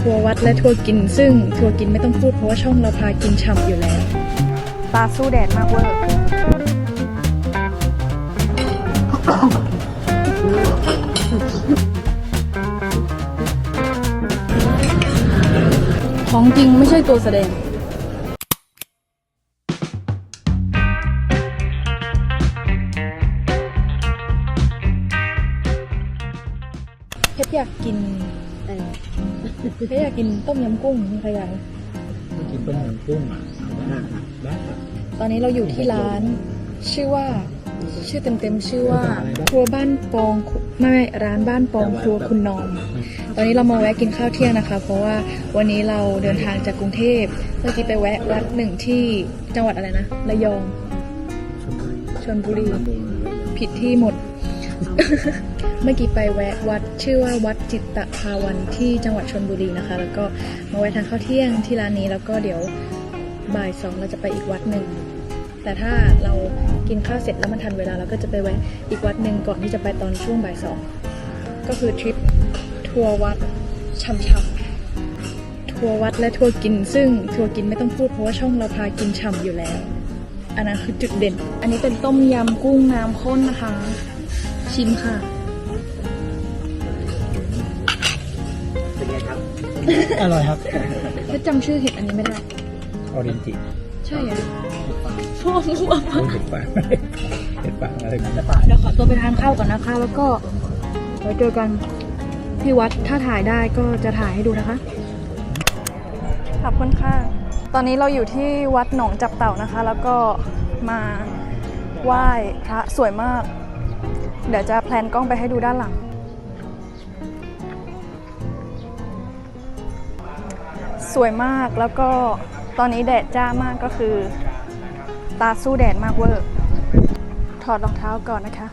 ทัวร์วัดและทัวร์กิน ซึ่งทัวร์กินไม่ต้องพูดเพราะว่าช่องเราพากินฉ่ำอยู่แล้ว ตาสู้แดดมากเวอร์ของจริงไม่ใช่ตัวแสดงเพชรอยากกิน เพชรอยากกินต้มยำกุ้งมีใครอยากไหมกินต้มยำกุ้งอะได้ได้ตอนนี้เราอยู่ที่ร้าน ชื่อว่า ชื่อเต็มๆชื่อว่า ครัวบ้านปองคุไม่ไม่ร้านบ้านปองครัวคุณนอม ตอนนี้เรามาแวะกินข้าวเที่ยงนะคะ เพราะว่าวันนี้เราเดินทางจากกรุงเทพเมื่อกี้ไปแวะวัดหนึ่งที่จังหวัดอะไรนะระยองชนบุรี ผิดที่หมด เมื่อกี้ไปแวะวัดชื่อว่าวัดจิตตภาวันที่จังหวัดชนบุรีนะคะ แล้วก็มาแวะทานข้าวเที่ยงที่ร้านนี้แล้วก็เดี๋ยวบ่ายสองเราจะไปอีกวัดหนึ่งแต่ถ้าเรากินข้าวเสร็จแล้วมันทันเวลาเราก็จะไปแวะอีกวัดหนึ่งก่อนที่จะไปตอนช่วงบ่ายสองก็คือทริปทัวร์วัดช่ำๆทัวร์วัดและทัวร์กิน ซึ่งทัวร์กินไม่ต้องพูดเพราะว่าช่องเราพากินฉ่ำอยู่แล้ว อันนั้นคือจุดเด่น อันนี้เป็นต้มยำกุ้งน้ำข้นนะคะ ชิมค่ะ อร่อยครับถ้าจำชื่อเห็ดอันนี้ไม่ได้ ออรินจิใช่เหรอเห็ดฟางพ่อมั่วโอ้ยเห็ดฟางเห็ดฟางอะไรกันเดี๋ยวขอตัวไปทานข้าวก่อนนะคะ แล้วก็ไว้เจอกันที่วัดถ้าถ่ายได้ก็จะถ่ายให้ดูนะคะ ขอบคุณค่ะ ตอนนี้เราอยู่ที่วัดหนองจับเต่านะคะ แล้วก็มาไหว้พระสวยมาก เดี๋ยวจะแพลนกล้องไปให้ดูด้านหลัง สวยมากแล้วก็ตอนนี้แดดจ้ามากก็คือ ตาสู้แดดมากเวอร์ ถอดรองเท้าก่อนนะคะ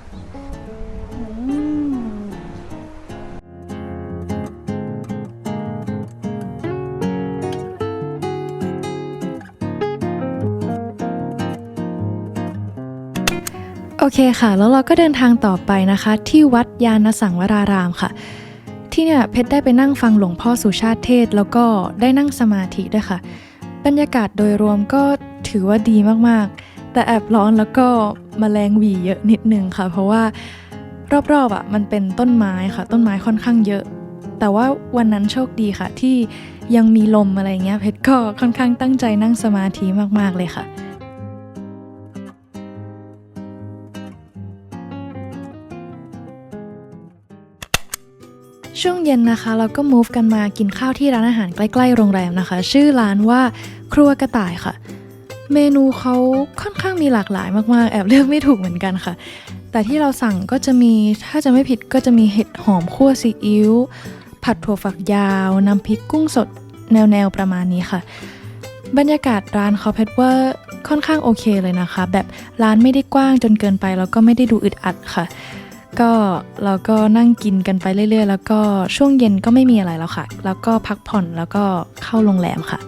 โอเคค่ะ แล้วเราก็เดินทางต่อไปนะคะ ที่วัดยานสังวรารามค่ะ ที่เนี่ยเพชรได้ไปนั่งฟังหลวงพ่อสุชาติเทศ แล้วก็ได้นั่งสมาธิด้วยค่ะ บรรยากาศโดยรวมก็ถือว่าดีมากๆ แต่แอบร้อนแล้วก็มแมลงหวีเยอะนิดนึงค่ะ เพราะว่ารอบๆอะมันเป็นต้นไม้ค่ะ ต้นไม้ค่อนข้างเยอะ แต่ว่าวันนั้นโชคดีค่ะ ที่ยังมีลมอะไรเงี้ยเพชรก็ค่อนข้างตั้งใจนั่งสมาธิมากๆเลยค่ะ ช่วงเย็นนะคะ เราก็ move กันมากินข้าวที่ร้านอาหารใกล้ ๆ โรงแรมนะคะ ชื่อร้านว่าครัวกระต่ายค่ะ เมนูเขาค่อนข้างมีหลากหลายมากๆ แอบเลือกไม่ถูกเหมือนกันค่ะ แต่ที่เราสั่งก็จะมีถ้าจะไม่ผิดก็จะมีเห็ดหอมคั่วซีอิ๊วผัดถั่วฝักยาว น้ำพริกกุ้งสดแนวๆประมาณนี้ค่ะ บรรยากาศร้านเขาเพชรว่าค่อนข้างโอเคเลยนะคะ แบบร้านไม่ได้กว้างจนเกินไปแล้วก็ไม่ได้ดูอึดอัดค่ะ ก็เราก็นั่งกินกันไปเรื่อยๆ แล้วก็ช่วงเย็นก็ไม่มีอะไรแล้วค่ะ แล้วก็พักผ่อนแล้วก็เข้าโรงแรมค่ะ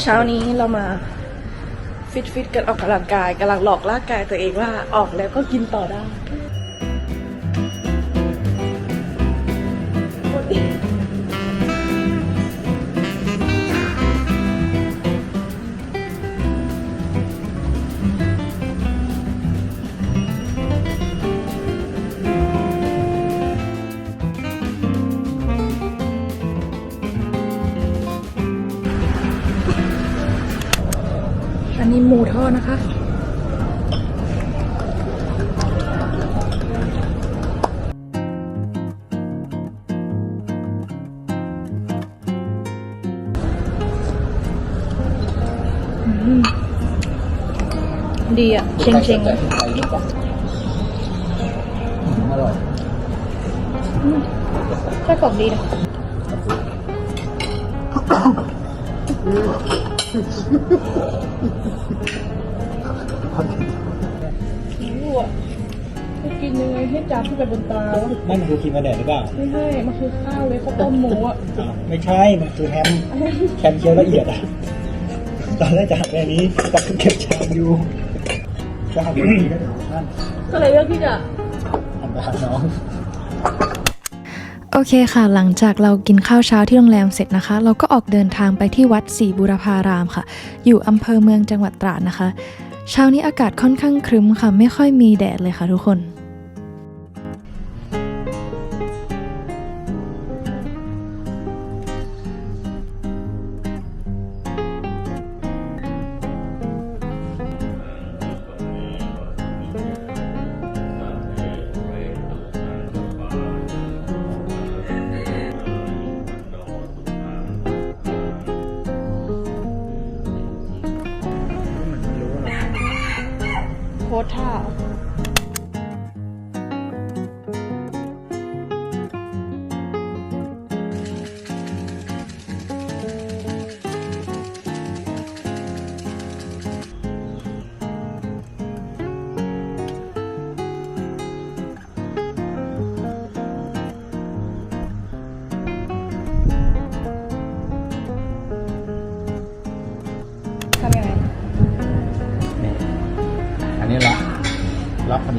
เช้านี้เรามาฟิตฟิตๆกันออกกำลังกายกำลังหลอกร่างกายตัวเองว่าออกแล้วก็กินต่อได้ นนี้หมูทอดนะคะอืมดีอะเชงเชงใจใจดีกว่าอร่อยไส้กรอกดีนะ รู้อะจะกินยังไงให้จามขึ้นไปบนตาวะนั่นมันคือครีมกระแดดหรือเปล่าไม่ใช่มันคือข้าวเลยข้าวต้มหมูอะอ้าวไม่ใช่ มันคือแฮมแฮมเคี้ยวละเอียดอะ ตอนแรกจะหันไปนี้แต่เก็บชามอยู่จะหันไปนี้ก็ถามท่านก็เลยเลือกที่จะหันไปหาน้อง โอเคค่ะ หลังจากเรากินข้าวเช้าที่โรงแรมเสร็จนะคะ เราก็ออกเดินทางไปที่วัดศรีบุรพารามค่ะ อยู่อำเภอเมืองจังหวัดตราดนะคะ เช้านี้อากาศค่อนข้างครึ้มค่ะ ไม่ค่อยมีแดดเลยค่ะทุกคน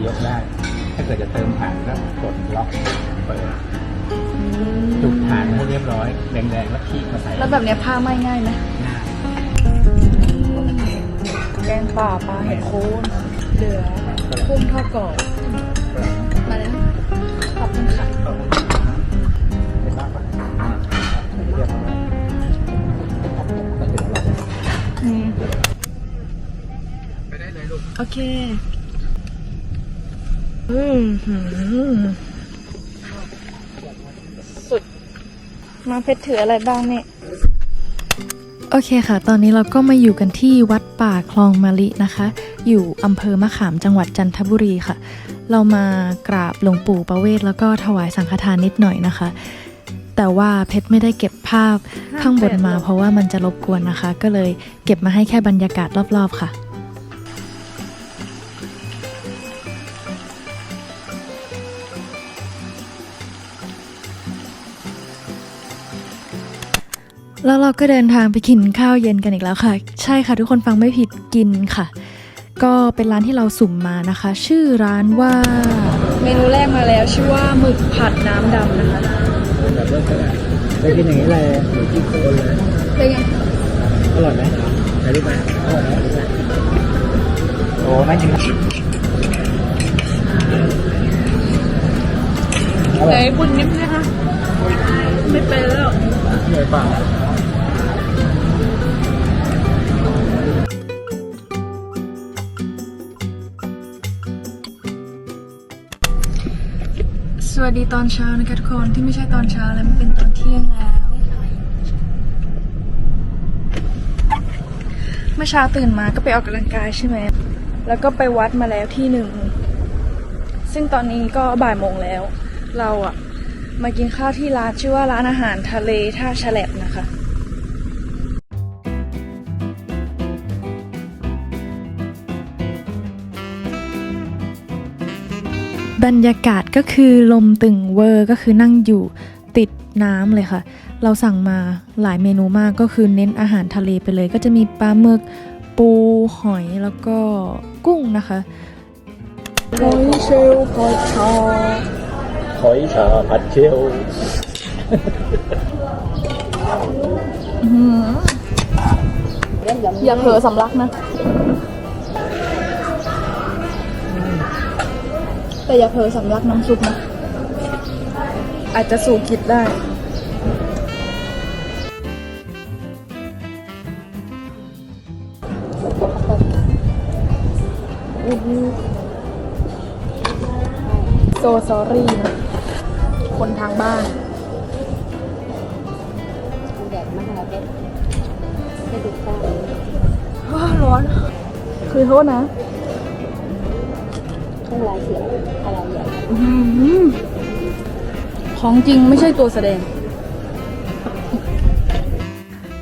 ยกได้ ถ้าเกิดจะเติมถ่านก็กดล็อกเปิดจุดถ่านให้เรียบร้อยแดงๆแล้วขี้มาใส่แล้วแบบเนี้ยผ้าไหม้ง่ายไหมหน้าแกงป่าปลาเห็ดโคนเหลือกุ้งทอดกรอบมาแล้วขอบคุณค่ะเป็นมากกว่าเรียบร้อยก็ถึงอร่อยอืมไปได้เลยลูกโอเคอืมหืม สุด มาเพชรถืออะไรบ้างเนี่ย โอเคค่ะ ตอนนี้เราก็มาอยู่กันที่วัดป่าคลองมะลินะคะ อยู่อำเภอมะขามจังหวัดจันทบุรีค่ะ เรามากราบหลวงปู่ประเวศแล้วก็ถวายสังฆทานนิดหน่อยนะคะ แต่ว่าเพชรไม่ได้เก็บภาพข้างบนมา เพราะว่ามันจะรบกวนนะคะ ก็เลยเก็บมาให้แค่บรรยากาศรอบๆค่ะ แล้วเราก็เดินทางไปกินข้าวเย็นกันอีกแล้วค่ะ ใช่ค่ะ ทุกคนฟังไม่ผิดกินค่ะ ก็เป็นร้านที่เราสุ่มมานะคะ ชื่อร้านว่า เมนูแรกมาแล้วชื่อว่าหมึกผัดน้ำดำนะคะแบบเลิกกันไปกินอย่างนี้เลยหมูที่โคนเลยเป็นไงอร่อยไหมถ่ายรูปไหมอร่อยไหมถ่ายรูปไหมโอ้น่ากินอไหนร่อยบุญนิ่มนะคะไม่เป็นแล้วเหนื่อยเปล่าส วัสดีตอนเช้านะคะทุกคนที่ไม่ใช่ตอนเช้าแล้วมันเป็นตอนเที่ยงแล้ว เมื่อเช้าตื่นมาก็ไปออกกำลังกายใช่ไหม แล้วก็ไปวัดมาแล้วที่หนึ่ง ซึ่งตอนนี้ก็บ่ายโมงแล้ว เราอะมากินข้าวที่ร้านชื่อว่าร้านอาหารทะเลท่าฉลบนะคะ รรยากาศก็คือลมตึงเวอร์ก็คือนั่งอยู่ติดน้ำเลยค่ะ เราสั่งมาหลายเมนูมากก็คือเน้นอาหารทะเลไปเลย ก็จะมีปลาหมึกปูหอยแล้วก็กุ้งนะคะหอยเชลล์หอยชอหอยชาผัดเชลอย่าเผลอสำลักนะ แต่อย่าเผลอสำลักน้ำซุปนะ อาจจะสู่กิดได้ โซซอรี่ คนทางบ้านแดดมากเลยเป็นกระดูกก้าวร้อน คือโทษนะ เครื่องลายเสียงอะไรใหญ่ของจริงไม่ใช่ตัวแสดง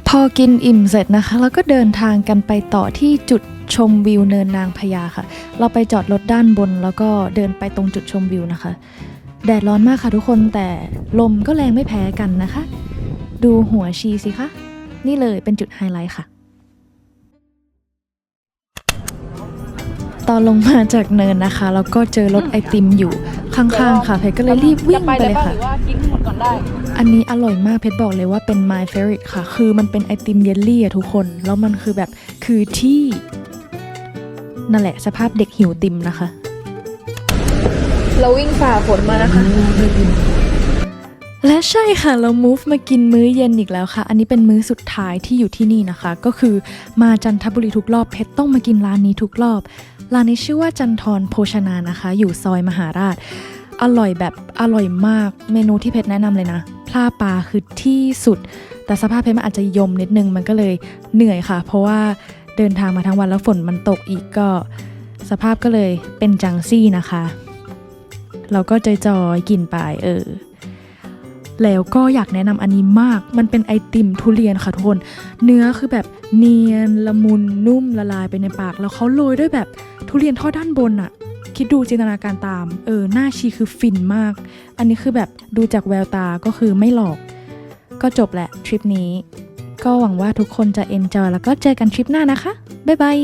พอกินอิ่มเสร็จนะคะ แล้วก็เดินทางกันไปต่อที่จุดชมวิวเนินนางพญาค่ะ เราไปจอดรถด้านบน แล้วก็เดินไปตรงจุดชมวิวนะคะ แดดร้อนมากค่ะทุกคนแต่ลมก็แรงไม่แพ้กันนะคะ ดูหัวชีสิคะ นี่เลยเป็นจุดไฮไลท์ค่ะ ตอนลงมาจากเนินนะคะ แล้วก็เจอรถไอติมอยู่ข้างๆ ค่ะเพชรก็เลยรีบวิ่งไปเลยค่ะกินหมดก่อนได้อันนี้อร่อยมากเพชรบอกเลยว่าเป็น my favorite ค่ะ คือมันเป็นไอติมเยลลี่อะทุกคน แล้วมันคือแบบคือที่ นั่นแหละสภาพเด็กหิวติมนะคะ เราวิ่งฝ่าฝนมานะคะ และใช่ค่ะเรา move มากินมื้อเย็นอีกแล้วค่ะ อันนี้เป็นมื้อสุดท้ายที่อยู่ที่นี่นะคะ ก็คือมาจันทบุรีทุกรอบเพชรต้องมากินร้านนี้ทุกรอบ ร้านนี้ชื่อว่าจันทรโภชนานะคะ อยู่ซอยมหาราช อร่อยแบบอร่อยมากเมนูที่เพชรแนะนำเลยนะพลาปลาคือที่สุด แต่สภาพเพชรมันอาจจะยมนิดนึงมันก็เลยเหนื่อยค่ะ เพราะว่าเดินทางมาทั้งวันแล้วฝนมันตกอีกก็ สภาพก็เลยเป็นจังซี่นะคะ เราก็จอยๆกินไปเออ แล้วก็อยากแนะนำอันนี้มาก มันเป็นไอติมทุเรียนค่ะทุกคน เนื้อคือแบบเนียนละมุนนุ่มละลายไปในปาก แล้วเขาโรยด้วยแบบทุเรียนทอดด้านบนอะคิดดูจินตนาการตาม เออ หน้าชีคือฟินมาก อันนี้คือแบบดูจากแววตาก็คือไม่หลอก ก็จบแหละทริปนี้ ก็หวังว่าทุกคนจะเอนจอยแล้วก็เจอกันทริปหน้านะคะ บ๊ายบาย